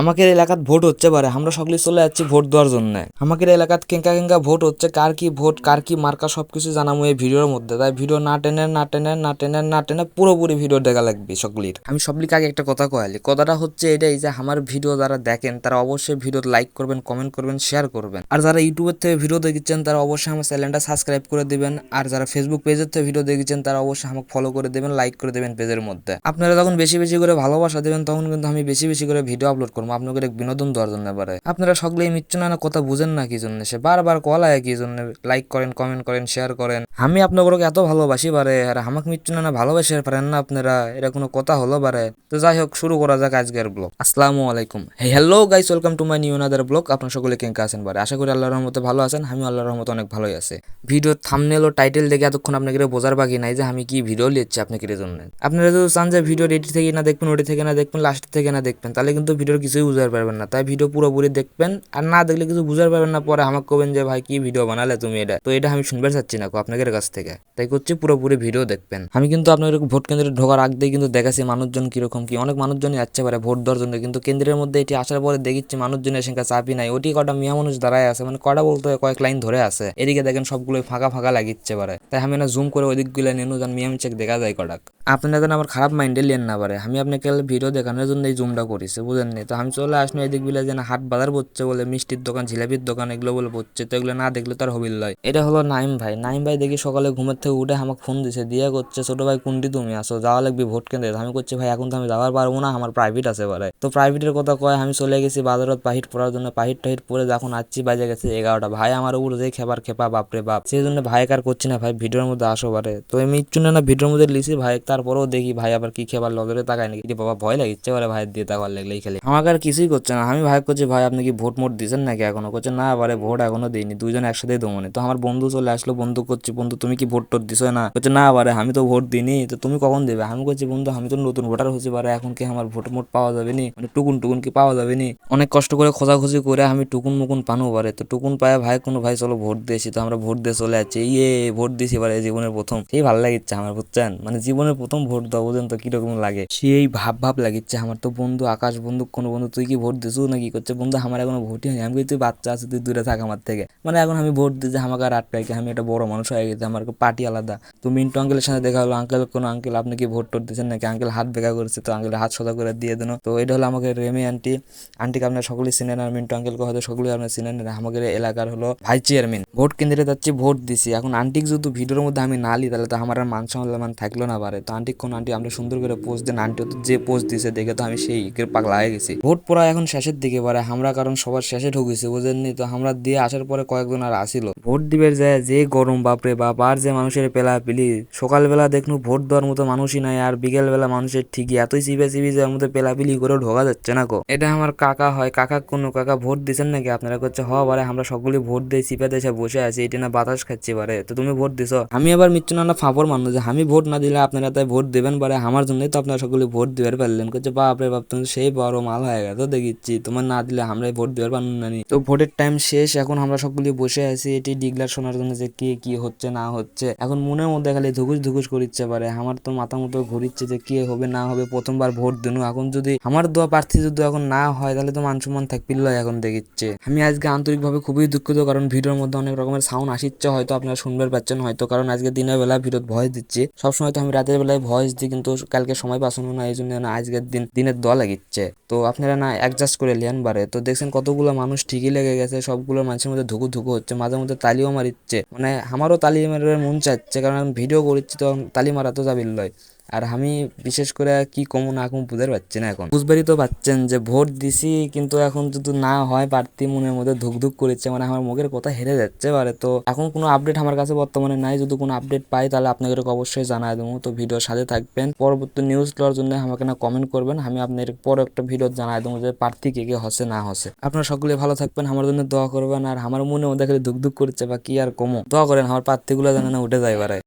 আমাদের এলাকাত ভোট হচ্ছে পারে আমরা সকলে চলে যাচ্ছি ভোট দেওয়ার জন্য। আমাদের এলাকাত কেঙ্কা কেঙ্কা ভোট হচ্ছে, কার কি ভোট, কার কি মার্কা সবকিছু জানাব এই ভিডিওর মধ্যে। তাই ভিডিও না টেনে না টেনে না টেনে না টেনে পুরোপুরি ভিডিও দেখা লাগবে সকলির। আমি সবলিকে আগে একটা কথা কয়ালি, কথাটা হচ্ছে এটাই যে আমার ভিডিও যারা দেখেন, তারা অবশ্যই ভিডিও লাইক করবেন কমেন্ট করবেন শেয়ার করবেন। আর যারা ইউটিউবের থেকে ভিডিও দেখছেন, তারা অবশ্যই আমার চ্যানেলটা সাবস্ক্রাইব করে দেবেন। আর যারা ফেসবুক পেজের থেকে ভিডিও দেখছেন, তারা অবশ্যই আমাকে ফলো করে দেবেন লাইক করে দেবেন পেজের মধ্যে। আপনারা যখন বেশি বেশি করে ভালোবাসা দেবেন, তখন কিন্তু আমি বেশি বেশি করে ভিডিও আপলোড করব। আপনাদের এক বিনোদন দেওয়ার জন্য পারে। আপনারা সকলে এই মিচ্ছ না কথা বুঝেন না কি জন্য, সে বারবার কল আয় কি জন্য লাইক করেন কমেন্ট করেন শেয়ার করেন। আমি আপনাদেরকে এত ভালোবাসি পারে, আর আমাকে মিচ্ছ না ভালোবাসে পারেন না আপনারা, এটা কোনো কথা হলো পারে। তো যাই হোক, শুরু করা যাক আজকের ব্লগ আসসালামু আলাইকুম। Hello guys welcome to my new another blog আপনার সকলে কেঙ্কা আছেন পারে? আশা করি আল্লাহর রহমতে ভালো আছেন আমি আল্লাহর রহমতে অনেক ভালোই আছে। ভিডিও থামনেল ও টাইটেল দেখে এতক্ষণ আপনাকে বোঝার বাকি নাই যে আমি কি ভিডিও লিখছি আপনাকে জন্য আপনারা যদি চান যে ভিডিও এটি থেকে না দেখবেন, ওটি থেকে না দেখবেন লাস্ট থেকে না দেখবেন, তাহলে কিন্তু ভিডিওর কিছুই বুঝতে পারবেন না। তাই ভিডিও পুরোপুরি দেখবেন। আর না দেখলে কিছু বুঝতে পারবেন না, পরে আমাকে কবেন যে, ভাই, কি ভিডিও বানালে তুমি এটা? তো এটা আমি শুনতে চাচ্ছি না আপনাদের কাছ থেকে। তাই করছি পুরোপুরি ভিডিও দেখবেন। আমি কিন্তু আপনাদের ভোট কেন্দ্রে ঢোকার আগ দিয়ে কিন্তু দেখাচ্ছি মানুষজন কীরকম কি। অনেক মানুষজনই আসতে পারে ভোট দেওয়ার জন্য, কিন্তু কেন্দ্রের মধ্যে এটি আসার পরে দেখিচ্ছি মানুষজন এসে চাপি নাই। ওটি কটা মিয়া মানুষ দাঁড়ায় আছে মানে কটা বলতে কয়েক লাইন ধরে আছে। এদিকে দেখেন সবগুলো ফাঁকা ফাঁকা লাগিচ্ছে পারে। তাই আমি না জুম করে ওই দিকগুলো নেনু যান মিয়াম চেক দেখা যায় কটাক। আপনারা যেন আমার খারাপ মাইন্ডে লেন না পারে। আমি আপনাকে ভিডিও দেখানোর জন্য এই জুমটা করেছি বুঝেন নি তো আমি চলে আসলো এদিক বিলে যেন হাট বাজার পড়ছে বলে, মিষ্টির দোকান, জিলাপির দোকান এগুলো বলে পড়ছে। তো এগুলো না দেখলে তার হবিল লয়। এটা হলো নাইম ভাই। নাইম ভাই দেখি সকালে ঘুমের থেকে উঠে আমাকে ফোন দিছে, দিয়ে করছে, ছোট ভাই, কোনটি তুমি আসো? যাওয়া লাগবে ভোট কেন্দ্রে? আমি করছি, ভাই, এখন তো আমি যাওয়ার পারব না, আমার প্রাইভেট আছে পারে তো প্রাইভেটের কথা কয়, আমি চলে গেছি বাজারত পাহিট পড়ার জন্য। পাহিট টাহিট পরে যখন আসছি, বাজে গেছে এগারোটা। ভাই, আমার উপর যে খেবার খেপা বাপরে বাপ। সেই জন্য ভাই কার করছি না ভাই, ভিডিওর মধ্যে আসো পারে তো আমি ইচ্ছু না ভিডিওর মধ্যে লিখি ভাই, তারপরেও দেখি ভাই আবার কি খেবার লজরে তাকায় নাকি। বাবা, ভয় লাগে ইচ্ছে করে ভাইয়ের দিয়ে তাকার লাগলেই খেলে। আমাকে আর কিছুই করছে না। আমি ভাই করছি, ভাই, আপনি কি ভোট মোট দিয়েছেন নাকি এখনও? করছে, না আবারে ভোট এখনও দিইনি। দুইজন একসাথে দমনে তো আমার বন্ধু চলে আসলো, বন্ধু, করছি। বন্ধু, তুমি কি ভোট টোট দিছো না? করছে, না আবারে আমি তো ভোট দিইনি। তো তুমি কখন দেবে? আমি করছি বন্ধু, আমি তো নতুন ভোটার হচ্ছে পারে এখন কি আমার ভোট মোট পাওয়া যাবে নি? মানে টুকুন টুকুন কি পাওয়া যাবে নি? অনেক কষ্ট করে খোঁজাখুঁজি করে আমি টুকুন মুকুন পানো পারে তো টুকুন পায় ভাই, কোনো ভাই, চলো ভোট দিয়েছি তো আমরা ভোট দিয়ে চলে যাচ্ছি। ইয়ে ভোট দিয়েছি এবারে জীবনের প্রথম। সেই ভালো লাগিচ্ছে আমার, বুঝছেন? মানে জীবনের প্রথম ভোট দাও বুঝেন তো কীরকম লাগে? সেই ভাব ভাব লাগিচ্ছে। আমার তো বন্ধু, আকাশ বন্ধু কোনো বন্ধু, তুই কি ভোট দিছু না কি করছে বন্ধু, আমার এখনও ভোটই হয়নি। আমি তুই বাচ্চা আছে তুই দূরে থাক আমার থেকে। মানে এখন আমি ভোট দিতে আমাকে আর আটকাই কি? আমি একটা বড় মানুষ হয়ে গেছি, আমার পার্টি আলাদা। তো মিন্টু আঙ্কেলের সাথে দেখা হলো। আঙ্কেল, কোনো আঙ্কেল, আপনি কি ভোট টোট দিচ্ছেন নাকি? আঙ্কেল হাত বেকা করেছে, তো আঙ্কেল হাত সোজা করে দিয়ে দেন তো এটা হলো আমাকে রেমি আন্টি। আন্টিকে আপনার সকলেই চিনেন আর মিন্টু আঙ্কেলকে হয়তো সকলেই আপনার চিনেন আমাদের এলাকার হলো ভাই চেয়ারম্যান। ভোট কেন্দ্রে যাচ্ছি, ভোট দিছি। এখন আন্টিক যদি ভিডিওর মধ্যে আমি না লি তাহলে তো আমার আর মান সম্মান থাকল না পারে তো আন্টিক কোন আন্টি, আমরা সুন্দর করে পোস্ট দেন। আন্টি যে পোস্ট দিছে, দেখে তো আমি সেই পাগলা হয়ে গেছি। ভোট পড়া এখন শেষের দিকে পারে, আমরা কারণ সবার শেষে ঢুকেছি, বুঝেননি? তো আমরা দিয়ে আসার পরে কয়েকজন আর আসিল। ভোট দিবের যায় যে গরম, বাপরে বাপ, আর যে মানুষের পেলা পিলি, সকালবেলা দেখনু ভোট দেওয়ার মতো মানুষই নাই, আর বিকেল বেলা মানুষের ঠিকই, এতই চিপে চিপি যাওয়ার মধ্যে পেলাপিলি করে ঢোকা যাচ্ছে না গো। এটা আমার কাকা হয়, কাকা কোন কাকা ভোট দিছেন নাকি? আপনারা করছে হ, বারে, আমরা সকলে ভোট দিয়ে চিপে দেশে বসে আছি, এটা না বাতাস খাচ্ছি বারে, তো তুমি ভোট দিছ? আমি আবার মিচ্ছু না ফাঁপর মানুষ যে, আমি ভোট না দিলে আপনারা তাই ভোট দেবেন বারে, আমার জন্যই তো আপনারা সকলে ভোট দিবার পারলেন। করছে বাপরে বাপ, তুমি সেই বড় মাল হয়ে গেছে দেখিচ্ছি, তোমার না দিলে আমরা ভোট দেওয়ার পারলাম না তো ভোটের টাইম শেষ, এখন আমরা সকলে বসে আছি। এটি ডিগলার শোনার জন্য যে কে কি হচ্ছে, না হচ্ছে। এখন মনের মধ্যে খালি ধুকুস ধুকুস করিচ্ছে পারে আমার তো মাথা মতো ঘুরিচ্ছে যে কে হবে, না হবে, প্রথমবার ভোট দিনু। এখন যদি আমার দোয়া প্রার্থী যদি এখন না হয়, তাহলে তো মান সম্মান থাকবিল এখন দেখিচ্ছে। আমি আজকে আন্তরিকভাবে খুবই দুঃখিত, কারণ ভিডিওর মধ্যে অনেক রকমের সাউন্ড আসিচ্ছে। হয়তো আপনারা শুনবে পাচ্ছেন, হয়তো, কারণ আজকে দিনের বেলা ভিডিও ভয়েস দিচ্ছি। সবসময় তো আমি রাতের বেলায় ভয়েস দিই, কিন্তু কালকে সময় পাসানো না এই জন্য আজকের দিন, দিনের দোয়া লাগিচ্ছে। তো আপনারা না অ্যাডজাস্ট করে লিয়ান বারে তো দেখছেন কতগুলো মানুষ ঠিকই লেগে গেছে, সবগুলো মানুষের মধ্যে ধুকু ধুকু হচ্ছে, মাঝে মধ্যে তালিও মারিচ্ছে। মানে আমারও তালি মারার মন চাচ্ছে, কারণ ভিডিও করছি, তো তালি মারা তো যাবিল লয়। আর আমি বিশেষ করে কি কমু না কমু বুঝতে পারছি না এখন। বুঝবারই তো পাচ্ছেন যে ভোট দিছি, কিন্তু এখন যদি না হয় প্রার্থী মনের মধ্যে ধুক ধুক করেছে মানে আমার মুখের কথা হেরে যাচ্ছে পারে তো এখন কোনো আপডেট আমার কাছে বর্তমানে নাই, যদি কোনো আপডেট পাই তাহলে আপনাদের অবশ্যই জানাই দেবো। তো ভিডিওর সাথে থাকবেন। পরবর্তী নিউজ দেওয়ার জন্য আমাকে না কমেন্ট করবেন, আমি আপনাদের পর একটা ভিডিও জানাই দেবো যে প্রার্থী কে কে হসে না হসে। আপনারা সকলে ভালো থাকবেন, আমার জন্য দোয়া করবেন, আর আমার মনে মধ্যে খালি ধুক ধুক করছে বা কি আর কমো। দোয়া করেন, আমার প্রার্থীগুলো জানে না উঠে যায় বারে